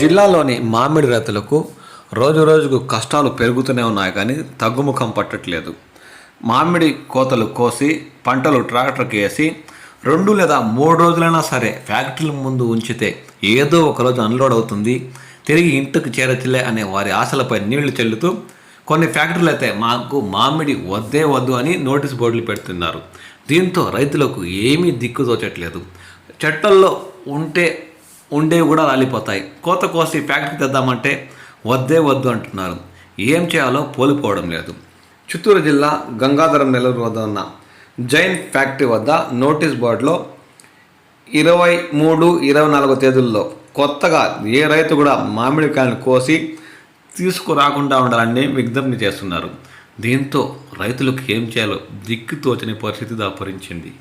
జిల్లాలోని మామిడి రైతులకు రోజు రోజుకు కష్టాలు పెరుగుతూనే ఉన్నాయి కానీ తగ్గుముఖం పట్టట్లేదు. మామిడి కోతలు కోసి పంటలు ట్రాక్టర్కి వేసి రెండు లేదా మూడు రోజులైనా సరే ఫ్యాక్టరీల ముందు ఉంచితే ఏదో ఒక రోజు అన్లోడ్ అవుతుంది. తిరిగి ఇంటికి చేరచిలే అనే వారి ఆశలపై నీళ్ళు చెల్లుతూ కొన్ని ఫ్యాక్టరీలు అయితే మాకు మామిడి వద్దే వద్దు అని నోటీస్ బోర్డులు పెడుతున్నారు. దీంతో రైతులకు ఏమీ దిక్కు తోచట్లేదు. చెట్టల్లో ఉంటే ఉండేవి కూడా రాలిపోతాయి. కోత కోసి ఫ్యాక్టరీ తెద్దామంటే వద్దే వద్దు అంటున్నారు. ఏం చేయాలో పోలిపోవడం లేదు. చిత్తూరు జిల్లా గంగాధరం నెల్లూరు వద్ద ఉన్న జైన్ ఫ్యాక్టరీ వద్ద నోటీస్ బోర్డులో ఇరవై మూడు ఇరవై నాలుగు తేదీల్లో కొత్తగా ఏ రైతు కూడా మామిడికాయలను కోసి తీసుకురాకుండా ఉండాలని విజ్ఞప్తి చేస్తున్నారు. దీంతో రైతులకు ఏం చేయాలో దిక్కు తోచని పరిస్థితి దాపరించింది.